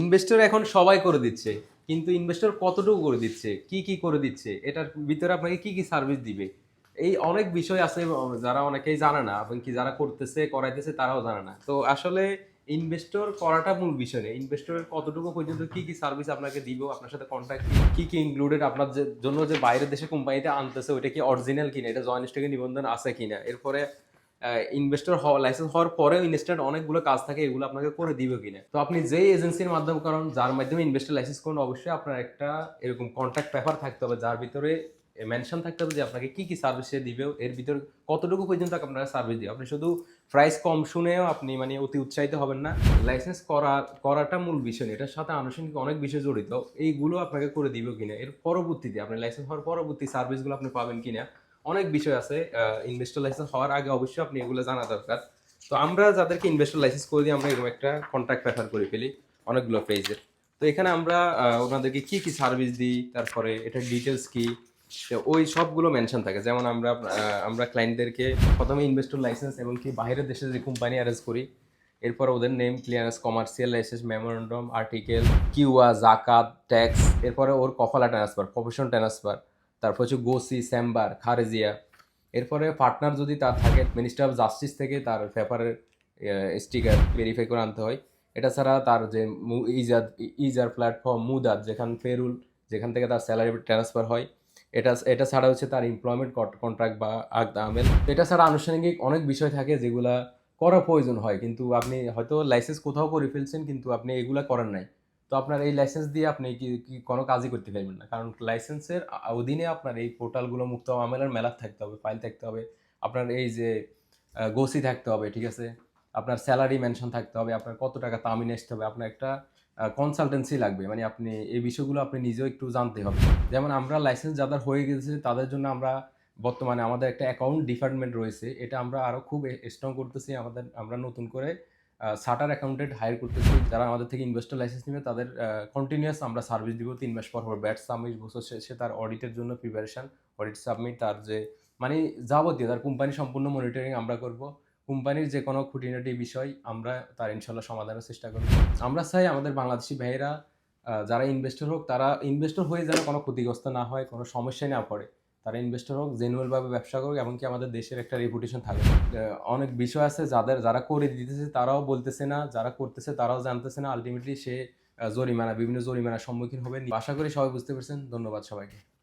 Investor এখন সবাই করে দিচ্ছে, কিন্তু ইনভেস্টর কতটুকু করে দিচ্ছে, কি কি করে দিচ্ছে, এটার ভিতরে আপনাকে কি কি সার্ভিস দিবে? এই অনেক বিষয় আছে, যারা অনেকেই জানে না, এবং কি যারা করতেছে, করাইতেছে, তারাও জানে না। তো আসলে ইনভেস্টর করাটা মূল বিষয় নেই ইনভেস্টরের কতটুকু পর্যন্ত কি কি সার্ভিস আপনাকে দিব, আপনার সাথে কন্ট্যাক্ট কি কি ইনক্লুডেড আপনার জন্য যে বাইরের দেশে কোম্পানিতে আনতেছে, ওইটা কি অরিজিনাল কিনা, এটা জয়েন্ট স্টকে নিবন্ধন আছে কিনা? এরপরে ইনভেস্টর লাইসেন্স হওয়ার পরেও ইনভেস্টার অনেকগুলো কাজ থাকে, এগুলো আপনাকে করে দিবে কিনা। তো আপনি যেই এজেন্সির মাধ্যমে করেন যার মাধ্যমে ইনভেস্টর লাইসেন্স করুন, অবশ্যই আপনার একটা এরকম কন্ট্যাক্ট পেপার থাকতে হবে, যার ভিতরে মেনশন থাকতে হবে যে আপনাকে কি কি সার্ভিস দিবে, এর ভিতরে কতটুকু পর্যন্ত আপনারা সার্ভিস দিবে। আপনি শুধু প্রাইস কম শুনেও আপনি মানে অতি উৎসাহিত হবেন না। লাইসেন্স করা করাটা মূল বিষয় এটার সাথে আনুষঙ্গিক অনেক বিষয় জড়িত। এইগুলো আপনাকে করে দিবে কিনা, এর পরবর্তীতে, আপনি লাইসেন্স হওয়ার পরবর্তী সার্ভিসগুলো আপনি পাবেন কিনা অনেক বিষয় আছে ইনভেস্টর লাইসেন্স হওয়ার আগে অবশ্যই আপনি এগুলো জানা দরকার। তো আমরা যাদেরকে ইনভেস্টর লাইসেন্স করে দিই, আমরা এরকম একটা কন্ট্রাক্ট প্রেফার করে ফেলি অনেকগুলো পেজের তো এখানে আমরা ওনাদেরকে কি কি সার্ভিস দিই, তারপরে এটার ডিটেলস কি? ওই সবগুলো মেনশন থাকে। যেমন আমরা আমরা ক্লায়েন্টদেরকে প্রথমে ইনভেস্টর লাইসেন্স এবং কি বাইরের দেশে যে কোম্পানি অ্যারেঞ্জ করি, এরপর ওদের name clearance commercial licence memorandum article কিউয়া জাকাত ট্যাক্স এরপরে ওর কফালা ট্রান্সফার প্রফেশন ট্রান্সফার তারপর হচ্ছে গোসি, স্যাম্বার, খারেজিয়া। এরপরে পার্টনার যদি তার থাকে, মিনিস্টার অফ জাস্টিস থেকে তার পেপারের স্টিকার ভেরিফাই করে আনতে হয়। এটা ছাড়া তার যে ইজাদ, ইজার প্ল্যাটফর্ম মুদাদ, যেখান ফেরুল যেখান থেকে তার স্যালারি ট্রান্সফার হয়, এটা এটা ছাড়া হচ্ছে তার এমপ্লয়মেন্ট কন্ট্রাক্ট বা আগদা আমেল। এটা ছাড়া আনুষ্ঠানিক অনেক বিষয় থাকে যেগুলা করা প্রয়োজন হয়, কিন্তু আপনি হয়তো লাইসেন্স কোথাও করে ফেলছেন, কিন্তু আপনি এগুলা করেন নাই। তো আপনার এই লাইসেন্স দিয়ে আপনি কি কি কোনো কাজই করতে পারবেন না। কারণ লাইসেন্সের অধীনে আপনার এই পোর্টালগুলো মুক্ত আমেলার মেলা থাকতে হবে ফাইল থাকতে হবে। আপনার এই যে গোসি থাকতে হবে, ঠিক আছে? আপনার স্যালারি মেনশন থাকতে হবে, আপনার কত টাকা তামিন আসতে হবে, আপনার একটা কনসালটেন্সি লাগবে। মানে আপনি এই বিষয়গুলো আপনি নিজেও একটু জানতে হবে। যেমন আমরা লাইসেন্স যাদের হয়ে গেছে, তাদের জন্য আমরা বর্তমানে আমাদের একটা অ্যাকাউন্ট ডিপার্টমেন্ট রয়েছে। এটা আমরা আরও খুব স্ট্রং করতেছি, আমাদের, আমরা নতুন করে সার্টার অ্যাকাউন্টেন্ট হায়ার করতেছি, যারা আমাদের থেকে ইনভেস্টর লাইসেন্স নেবে, তাদের কন্টিনিউয়াস আমরা সার্ভিস দিব তিন মাস পর পর। ব্যাট সাবমিট বছর শেষে তার অডিটের জন্য প্রিপারেশন অডিট সাবমিট তার যে মানে যাবতীয়, তার কোম্পানি সম্পূর্ণ মনিটরিং আমরা করব। কোম্পানির যে কোনো খুঁটিনাটি বিষয় আমরা তার ইনশাল্লাহ সমাধানের চেষ্টা করব। আমরা চাই আমাদের বাংলাদেশি ভাইয়েরা যারা ইনভেস্টর হোক, তারা ইনভেস্টর হয়ে যেন কোনো ক্ষতিগ্রস্ত না হয়, কোনো সমস্যায় না পড়ে। তারা ইনভেস্টর হোক জেনুয়েলভাবে ব্যবসা করুক, এমনকি আমাদের দেশের একটা রেপুটেশন থাকবে অনেক বিষয় আছে যাদের, যারা করে দিতেছে, তারাও বলতেছে না, যারা করতেছে, তারাও জানতেছে না। আলটিমেটলি সে জরিমানা, বিভিন্ন জরিমানার সম্মুখীন হবে। আশা করি সবাই বুঝতে পারছেন। ধন্যবাদ সবাইকে।